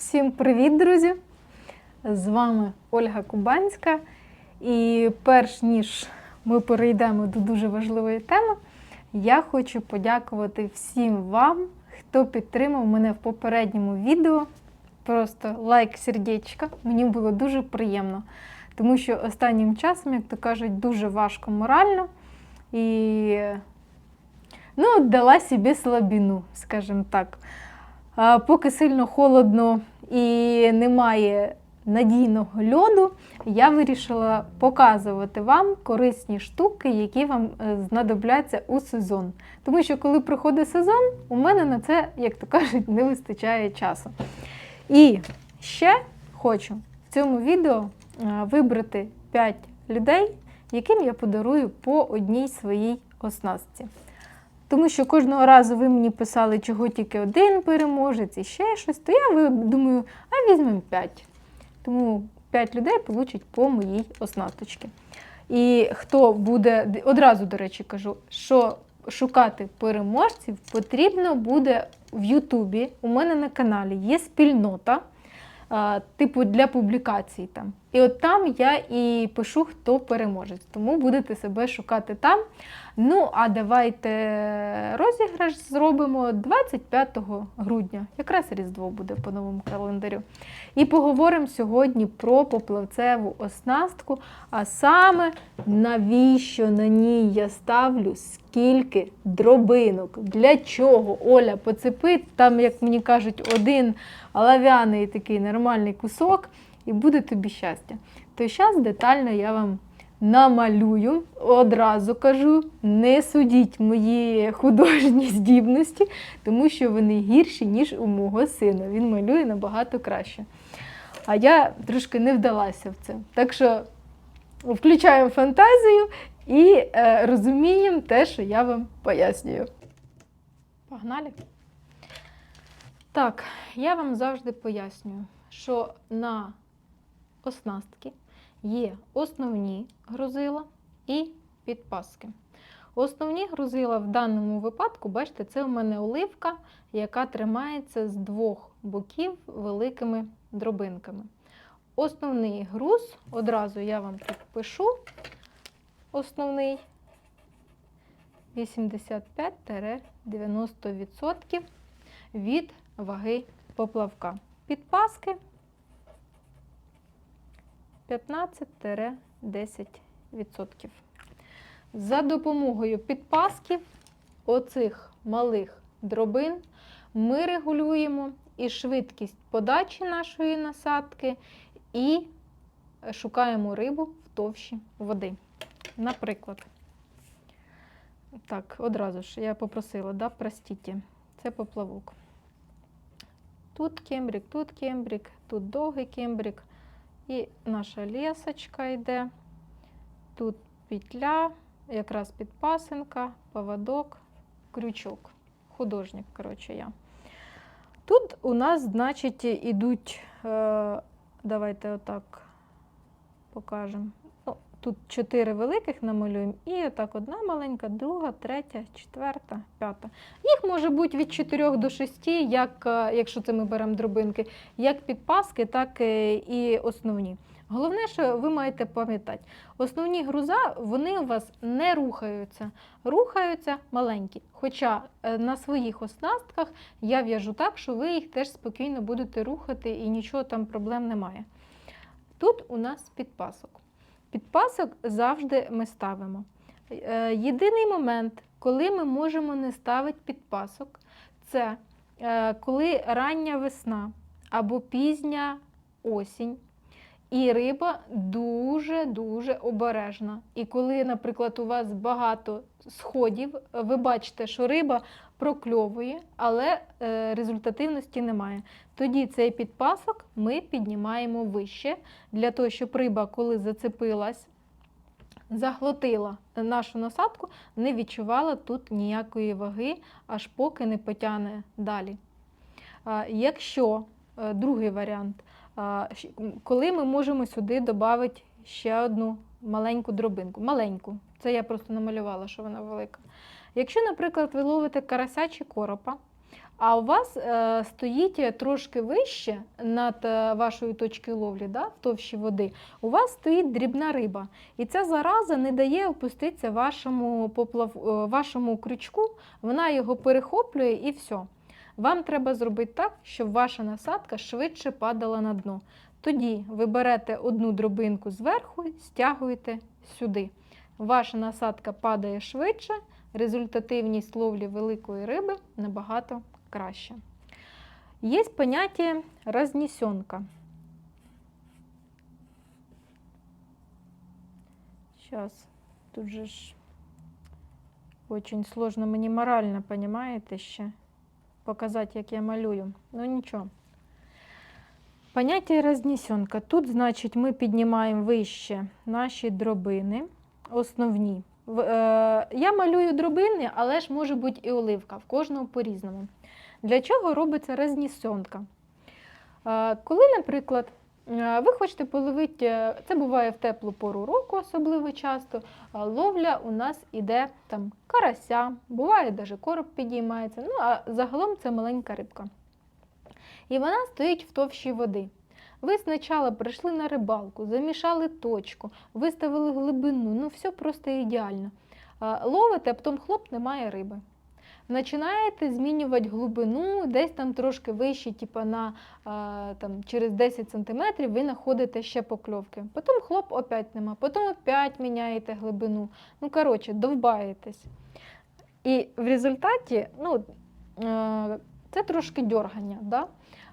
Всім привіт, друзі! З вами Ольга Кубанська. І перш ніж ми перейдемо до дуже важливої теми, я хочу подякувати всім вам, хто підтримав мене в попередньому відео. Просто лайк, сердечко. Мені було дуже приємно, тому що останнім часом, як то кажуть, дуже важко морально. І ну, дала собі слабіну, скажімо так. Поки сильно холодно і немає надійного льоду, я вирішила показувати вам корисні штуки, які вам е, знадобляться у сезон. Тому що, коли приходить сезон, у мене на це, як то кажуть, не вистачає часу. І ще хочу в цьому відео е, вибрати 5 людей, яким я подарую по одній своїй оснастці. Тому що кожного разу ви мені писали, чого тільки один переможець і ще щось, то я думаю, а візьмемо 5. Тому 5 людей получать по моїй оснасточці. І хто буде, одразу, до речі, кажу, що шукати переможців потрібно буде в Ютубі. У мене на каналі є спільнота, типу для публікацій там. І от там я і пишу, хто переможець. Тому будете себе шукати там. Ну, а давайте розіграш зробимо 25 грудня. Якраз Різдво буде по новому календарю. І поговоримо сьогодні про поплавцеву оснастку, а саме навіщо на ній я ставлю скільки дробинок. Для чого Оля поцепить, там, як мені кажуть, один олов'яний такий нормальний кусок, і буде тобі щастя. То зараз детально я вам намалюю. Одразу кажу, не судіть мої художні здібності, тому що вони гірші, ніж у мого сина. Він малює набагато краще. А я трошки не вдалася в це. Так що включаємо фантазію і е, розуміємо те, що я вам пояснюю. Погнали? Так, я вам завжди пояснюю, що на оснастки є основні грузила і підпаски. Основні грузила в даному випадку, бачите, це у мене оливка, яка тримається з двох боків великими дробинками. Основний груз, одразу я вам тут пишу, основний 85-90% від ваги поплавка. Підпаски 15-10%. За допомогою підпасків оцих малих дробин ми регулюємо і швидкість подачі нашої насадки, і шукаємо рибу в товщі води. Наприклад, так, одразу ж я попросила, да, простіть, це поплавок. Тут кембрик, тут кембрик, тут довгий кембрик. І наша лісочка йде. Тут петля, якраз підпасинка, поводок, крючок. Художник, коротше, я. Тут у нас, значить, ідуть, е, давайте отак покажемо. Тут чотири великих намалюємо, і отак одна маленька, друга, третя, четверта, п'ята. Їх може бути від 4 до 6, як, е, якщо це ми беремо дробинки, як підпаски, так е, і основні. Головне, що ви маєте пам'ятати, основні груза вони у вас не рухаються, рухаються маленькі. Хоча е, на своїх оснастках я в'яжу так, що ви їх теж спокійно будете рухати і нічого там проблем немає. Тут у нас підпасок. Підпасок завжди ми ставимо. Е, Єдиний момент, коли ми можемо не ставити підпасок, це е, коли рання весна або пізня осінь. І риба дуже-дуже обережна. І коли, наприклад, у вас багато сходів, ви бачите, що риба прокльовує, але е, результативності немає. Тоді цей підпасок ми піднімаємо вище, для того, щоб риба, коли зацепилась, заглотила нашу насадку, не відчувала тут ніякої ваги, аж поки не потягне далі. Якщо е, другий варіант, коли ми можемо сюди додати ще одну маленьку дробинку. Маленьку, це я просто намалювала, що вона велика. Якщо, наприклад, ви ловите карася чи коропа, а у вас е, стоїть трошки вище над е, вашою точкою ловлі, да, в товщі води, у вас стоїть дрібна риба. І ця зараза не дає опуститися вашому, поплав, е, вашому крючку, вона його перехоплює і все. Вам треба зробити так, щоб ваша насадка швидше падала на дно. Тоді ви берете одну дробинку зверху, стягуєте сюди. Ваша насадка падає швидше, результативність ловлі великої риби набагато краще. Є поняття рознесенка. Сейчас, тут же ж очень сложно мені морально, понимаєте, ще показати, як я малюю. Ну нічого. Поняття рознесенка. Тут, значить, ми піднімаємо вище наші дробини, основні. Е, Я малюю дробини, але ж може бути і оливка, в кожного по-різному. Для чого робиться рознесенка? Е, Коли, наприклад, е, ви хочете половити, це буває в теплу пору року, особливо часто. Ловля у нас іде там карася, буває навіть короб підіймається. Ну а загалом це маленька рибка. І вона стоїть в товщі води. Ви спочатку прийшли на рибалку, замішали точку, виставили глибину, ну все просто ідеально. Ловите, а потім хлоп, немає риби. Починаєте змінювати глибину, десь там трошки вище, типу на там, через 10 см ви знаходите ще покльовки. Потім хлоп опять нема, потім опять міняєте глибину. Ну, коротше, довбаєтесь. І в результаті ну, е, це трошки дьоргання. Да?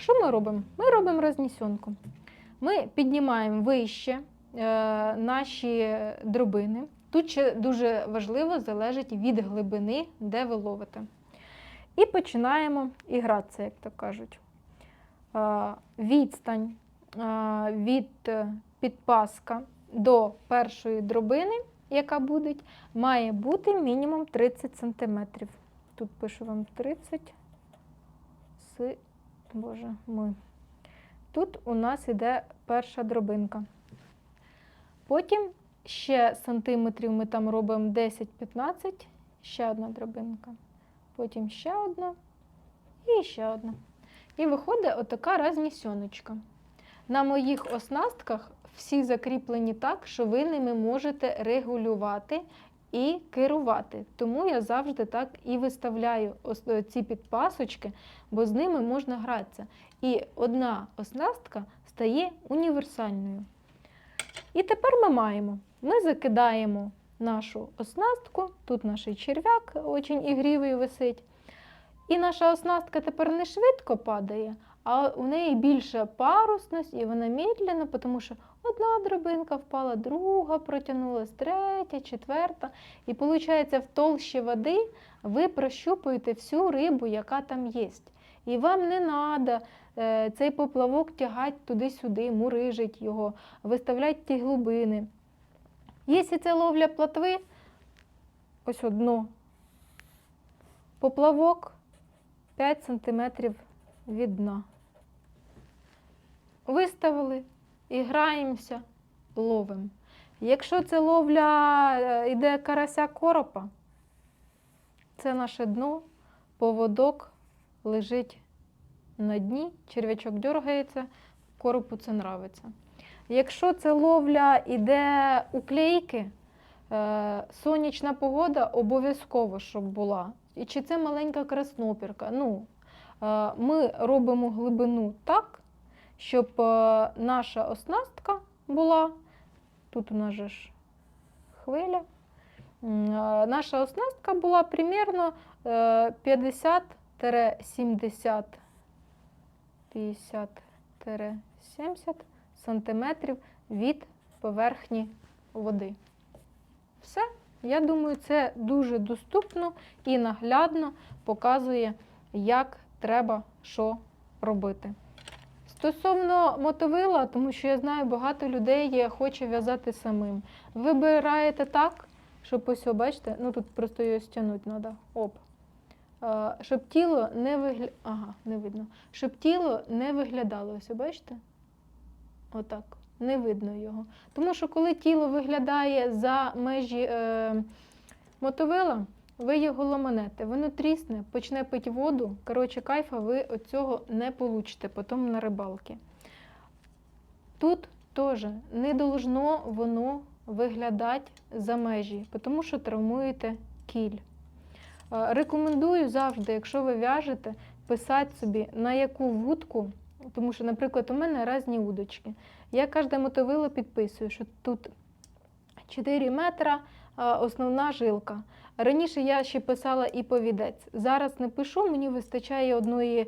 Що ми робимо? Ми робимо рознесенку. Ми піднімаємо вище е, наші дробини. Тут ще дуже важливо залежить від глибини, де ви ловите. І починаємо ігратися, як то кажуть. Е, відстань е, від підпаска до першої дробини, яка буде, має бути мінімум 30 см. Тут пишу вам 30 с Боже мой. Тут у нас іде перша дробинка. Потім ще сантиметрів ми там робимо 10-15, ще одна дробинка. Потім ще одна і ще одна. І виходить отака рознесеночка. На моїх оснастках всі закріплені так, що ви ними можете регулювати і керувати. Тому я завжди так і виставляю е, ці підпасочки, бо з ними можна гратися. І одна оснастка стає універсальною. І тепер ми маємо. Ми закидаємо нашу оснастку, тут наш черв'як дуже ігрівий висить. І наша оснастка тепер не швидко падає, а у неї більша парусність, і вона медленно, тому що одна дробинка впала, друга протягнулась, третя, четверта. І виходить, в толщі води ви прощупуєте всю рибу, яка там є. І вам не треба цей поплавок тягати туди-сюди, мурижить його, виставляти ті глибини. Якщо це ловля плотви, ось одно, поплавок 5 см від дна. Виставили і граємося, ловимо. Якщо це ловля е, йде карася коропа, це наше дно, поводок лежить на дні, черв'ячок дергається, коропу це нравиться. Якщо це ловля іде уклейки, е, сонячна погода обов'язково, щоб була. І чи це маленька краснопірка. Ну, е, ми робимо глибину так, щоб е, наша оснастка була. Тут у нас же ж хвиля. Е, Наша оснастка була примерно е, 50-70 50-70 сантиметрів від поверхні води. Все. Я думаю, це дуже доступно і наглядно показує, як треба що робити. Стосовно мотовила, тому що я знаю, багато людей хоче в'язати самим. Вибираєте так, щоб ось, бачите, ну тут просто його стягнути треба. Оп. Щоб тіло не вигля... Ага, не видно. Щоб тіло не виглядало. Ось, бачите? Отак. Не видно його. Тому що коли тіло виглядає за межі е, мотовила, ви його ламанете, воно трісне, почне пити воду. Коротше, кайфа ви від цього не получите потім на рибалки. Тут теж не должно воно виглядати за межі, тому що травмуєте кіль. Е, Рекомендую завжди, якщо ви в'яжете, писати собі на яку вудку, тому що, наприклад, у мене різні удочки. Я кожне мотовило підписую, що тут 4 метра е, основна жилка. Раніше я ще писала і повідець. Зараз не пишу, мені вистачає одної е,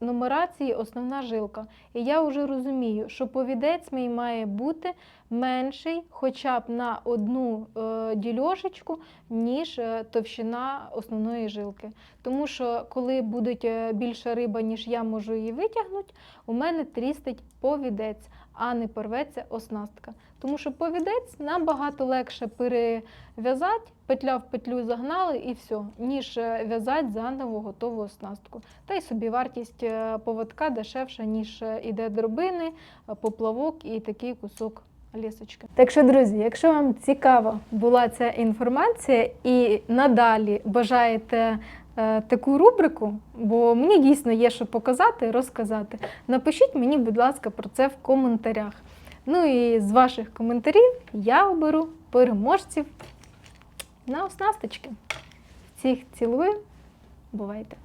нумерації основна жилка. І я вже розумію, що повідець мій має бути менший хоча б на одну е, дільошечку, ніж е, товщина основної жилки. Тому що коли буде більша риба, ніж я можу її витягнути, у мене трістить повідець, а не порветься оснастка. Тому що повідець набагато легше перев'язати, петля в петлю загнали і все, ніж е, в'язати заново готову оснастку. Та й собі вартість е, поводка дешевша, ніж е, іде дробини, поплавок і такий кусок лісочки. Так що, друзі, якщо вам цікава була ця інформація і надалі бажаєте таку рубрику, бо мені дійсно є що показати, розказати, напишіть мені, будь ласка, про це в коментарях. Ну і з ваших коментарів я оберу переможців на оснасточки. Всіх цілую, бувайте!